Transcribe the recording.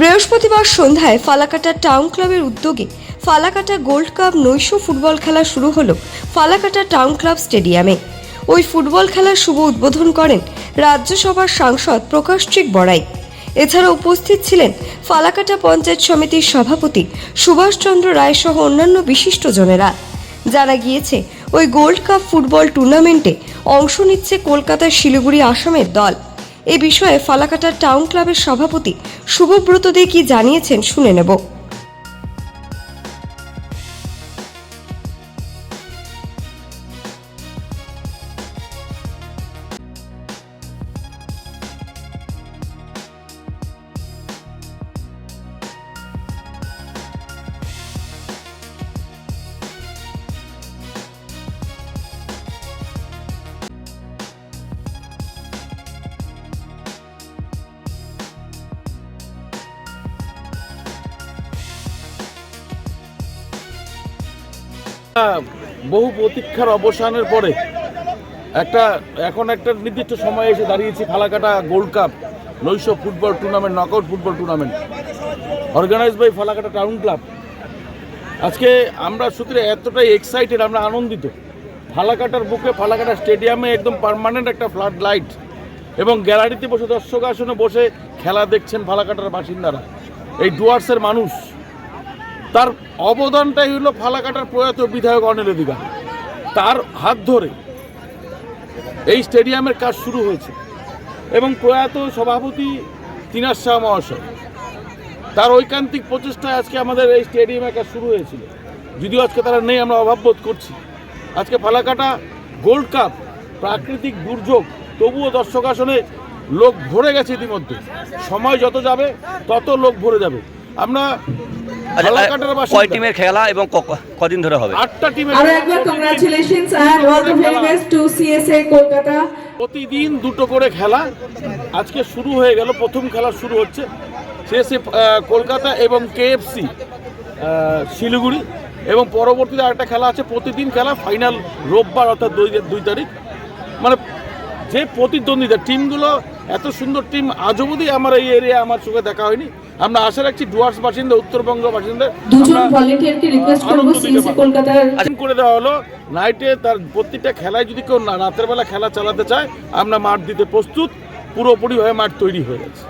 বৃহস্পতিবার সন্ধ্যায় ফালাকাটা টাউন ক্লাবের উদ্যোগে ফালাকাটা গোল্ড কাপ নৈশ ফুটবল খেলা শুরু হলো ফালাকাটা টাউন ক্লাব স্টেডিয়ামে। ওই ফুটবল খেলার শুভ উদ্বোধন করেন রাজ্যসভার সাংসদ প্রকাশচিক বড়াই। এছাড়া উপস্থিত ছিলেন ফালাকাটা পঞ্চায়েত সমিতির সভাপতি সুভাষচন্দ্র রায় সহ অন্যান্য বিশিষ্টজনেরা জানা গিয়েছে, ওই গোল্ড কাপ ফুটবল টুর্নামেন্টে অংশ নিচ্ছে কলকাতার শিলিগুড়ি আসামের দল। এ বিষয়ে ফালাকাটা টাউন ক্লাবের সভাপতি শুভব্রত দে কি জানিয়েছেন শুনে নেব। বহু প্রতীক্ষার অবসানের পরে একটা, এখন একটা নির্দিষ্ট সময়ে এসে দাঁড়িয়েছি ফালাকাটা গোল্ড কাপ নৈশ football tournament, knockout football tournament organise by Falakata town club. আজকে আমরা সূত্রে এতটাই এক্সাইটেড আমরা আনন্দিত। ফালাকাটার বুকে, ফালাকাটা স্টেডিয়ামে একদম পার্মানেন্ট একটা ফ্লাড লাইট এবং গ্যালারিতে বসে দর্শক আসনে বসে খেলা দেখছেন ফালাকাটার বাসিন্দারা। এই ডুয়ার্সের মানুষ তার অবদানটাই হলো ফালাকাটার প্রয়াত বিধায়ক অনিল অধিকার। তার হাত ধরে এই স্টেডিয়ামের কাজ শুরু হয়েছে এবং প্রয়াত সভাপতি তিনার শাহ মহাশয়। তার ঐকান্তিক প্রচেষ্টায় আজকে আমাদের এই স্টেডিয়ামের কাজ শুরু হয়েছিল। যদিও আজকে তারা নেই, আমরা অভাববোধ করছি। আজকে ফালাকাটা গোল্ড কাপ, প্রাকৃতিক দুর্যোগ, তবুও দর্শক আসনে লোক ভরে গেছে ইতিমধ্যে। সময় যত যাবে, তত লোক ভরে যাবে। আমরা কয় বাসিন্দা। টিমের খেলা এবং ক- কদিন ধরে হবে? আটটা টিমের আরও একবার congratulations and all the very best to CSA Kolkata প্রতিদিন দুটো করে খেলা। আজকে শুরু হয়ে গেল প্রথম খেলা শুরু হচ্ছে। শেষে কলকাতা এবং কেএফসি শিলিগুড়ি। এবং পরবর্তীতে আরেকটা খেলা আছে প্রতিদিন খেলা ফাইনাল রোববার অর্থাৎ দুই দুই তারিখ। মানে যে প্রতিদ্বন্দ্বিতা টিমগুলো এত সুন্দর টিম আজ অবধি আমার এই এরিয়া আমার চোখে দেখা হয়নি। আমরা আশা রাখছি ডুয়ার্স বাসিন্দা উত্তরবঙ্গ বাসিন্দা করে দেওয়া হলো। নাইটে তার প্রত্যেকটা খেলায় যদি কেউ না রাতের বেলা খেলা চালাতে চায় আমরা মাঠ দিতে প্রস্তুত। পুরোপুরিভাবে মাঠ তৈরি হয়ে গেছে।